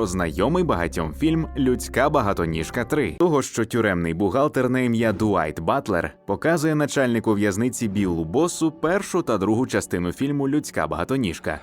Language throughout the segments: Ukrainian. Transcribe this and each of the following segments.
про знайомий багатьом фільм Людська багатоніжка 3». Того, що тюремний бухгалтер на ім'я Дуайт Батлер показує начальнику в'язниці Біллу Босу першу та другу частину фільму Людська багатоніжка.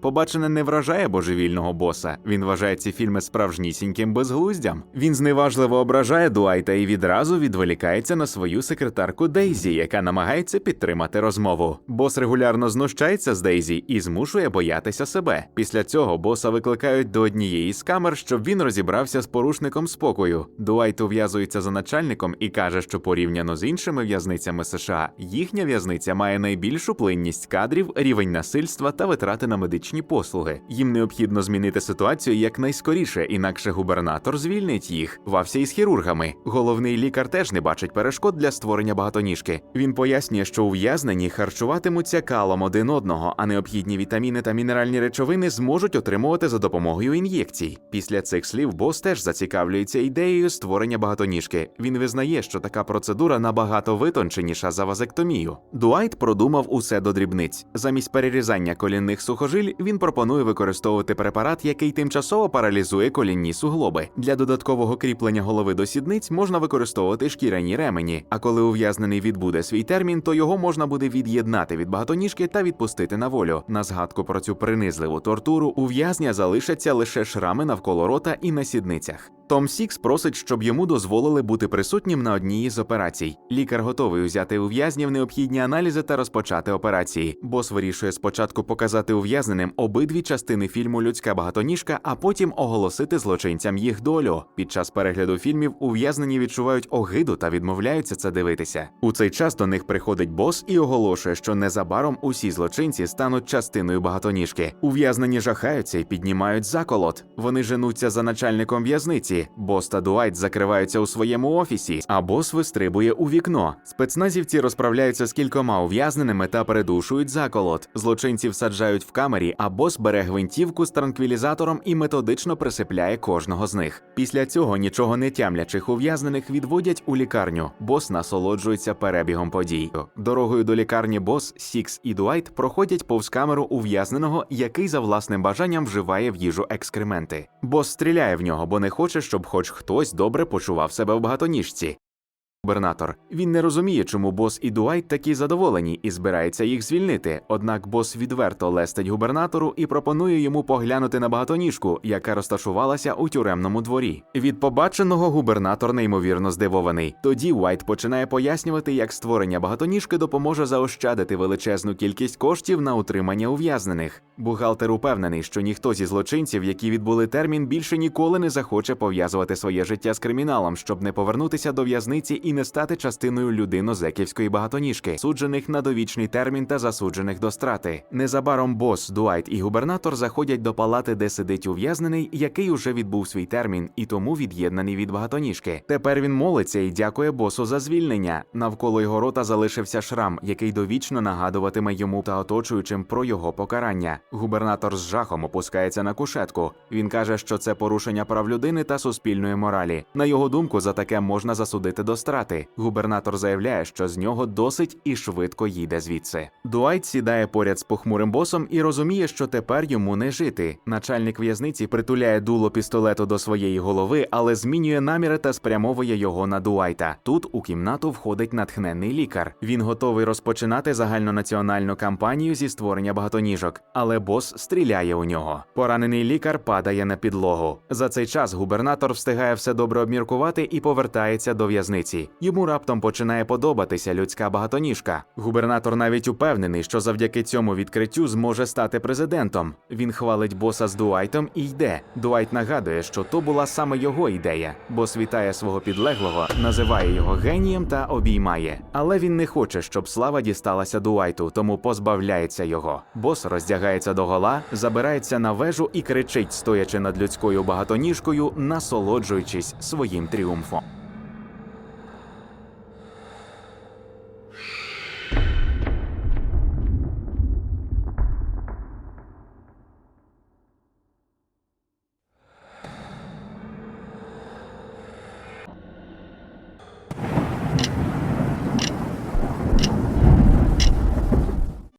Побачене не вражає божевільного боса. Він вважає ці фільми справжнісіньким безглуздям. Він зневажливо ображає Дуайта і відразу відволікається на свою секретарку Дейзі, яка намагається підтримати розмову. Бос регулярно знущається з Дейзі і змушує боятися себе. Після цього боса викликають до однієї з камер, щоб він розібрався з порушником спокою. Дуайт ув'язується за начальником і каже, що порівняно з іншими в'язницями США, їхня в'язниця має найбільшу плинність кадрів, рівень насильства та витрати на медичні послуги. Їм необхідно змінити ситуацію якнайскоріше, інакше губернатор звільнить їх. Вався із хірургами. Головний лікар теж не бачить перешкод для створення багатоніжки. Він пояснює, що ув'язнені харчуватимуться калом один одного, а необхідні вітаміни та мінеральні речовини зможуть отримувати за допомогою ін'єкцій. Після цих слів бос теж зацікавлюється ідеєю створення багатоніжки. Він визнає, що така процедура набагато витонченіша за вазектомію. Дуайт продумав усе до дрібниць. Замість перерізання колінних сухожиль він пропонує використовувати препарат, який тимчасово паралізує колінні суглоби. Для додаткового кріплення голови до сідниць можна використовувати шкіряні ремені. А коли ув'язнений відбуде свій термін, то його можна буде від'єднати від багатоніжки та відпустити на волю. На згадку про цю принизливу тортуру ув'язня залишаться лише шрами навколо рота і на сідницях. Том Сікс просить, щоб йому дозволили бути присутнім на одній із операцій. Лікар готовий взяти ув'язнів необхідні аналізи та розпочати операції. Бос вирішує спочатку показати ув'язненим обидві частини фільму Людська багатоніжка, а потім оголосити злочинцям їх долю. Під час перегляду фільмів ув'язнені відчувають огиду та відмовляються це дивитися. У цей час до них приходить бос і оголошує, що незабаром усі злочинці стануть частиною багатоніжки. Ув'язнені жахаються і піднімають заколот. Вони женуться за начальником в'язниці. Бос та Дуайт закриваються у своєму офісі, а бос вистрибує у вікно. Спецназівці розправляються з кількома ув'язненими та передушують заколот. Злочинців саджають в камері, а бос бере гвинтівку з транквілізатором і методично присипляє кожного з них. Після цього нічого не тямлячих ув'язнених відводять у лікарню. Бос насолоджується перебігом подій. Дорогою до лікарні бос, Сікс і Дуайт проходять повз камеру ув'язненого, який за власним бажанням вживає в їжу екскременти. Бос стріляє в нього, бо не хоче, щоб хоч хтось добре почував себе в багатоніжці. Губернатор. Він не розуміє, чому бос і Дуайт такі задоволені і збирається їх звільнити. Однак бос відверто лестить губернатору і пропонує йому поглянути на багатоніжку, яка розташувалася у тюремному дворі. Від побаченого губернатор неймовірно здивований. Тоді Уайт починає пояснювати, як створення багатоніжки допоможе заощадити величезну кількість коштів на утримання ув'язнених. Бухгалтер упевнений, що ніхто зі злочинців, які відбули термін, більше ніколи не захоче пов'язувати своє життя з криміналом, щоб не повернутися до в'язниці і не стати частиною людино-зеківської багатоніжки, суджених на довічний термін та засуджених до страти. Незабаром бос, Дуайт і губернатор заходять до палати, де сидить ув'язнений, який уже відбув свій термін і тому від'єднаний від багатоніжки. Тепер він молиться і дякує босу за звільнення. Навколо його рота залишився шрам, який довічно нагадуватиме йому та оточуючим про його покарання. Губернатор з жахом опускається на кушетку. Він каже, що це порушення прав людини та суспільної моралі. На його думку, за таке можна засудити до страти. Губернатор заявляє, що з нього досить і швидко їде звідси. Дуайт сідає поряд з похмурим босом і розуміє, що тепер йому не жити. Начальник в'язниці притуляє дуло пістолету до своєї голови, але змінює наміри та спрямовує його на Дуайта. Тут у кімнату входить натхненний лікар. Він готовий розпочинати загальнонаціональну кампанію зі створення багатоніжок, але бос стріляє у нього. Поранений лікар падає на підлогу. За цей час губернатор встигає все добре обміркувати і повертається до в'язниці. Йому раптом починає подобатися людська багатоніжка. Губернатор навіть упевнений, що завдяки цьому відкриттю зможе стати президентом. Він хвалить боса з Дуайтом і йде. Дуайт нагадує, що то була саме його ідея. Бос вітає свого підлеглого, називає його генієм та обіймає. Але він не хоче, щоб слава дісталася Дуайту, тому позбавляється його. Бос роздягається до гола, забирається на вежу і кричить, стоячи над людською багатоніжкою, насолоджуючись своїм тріумфом.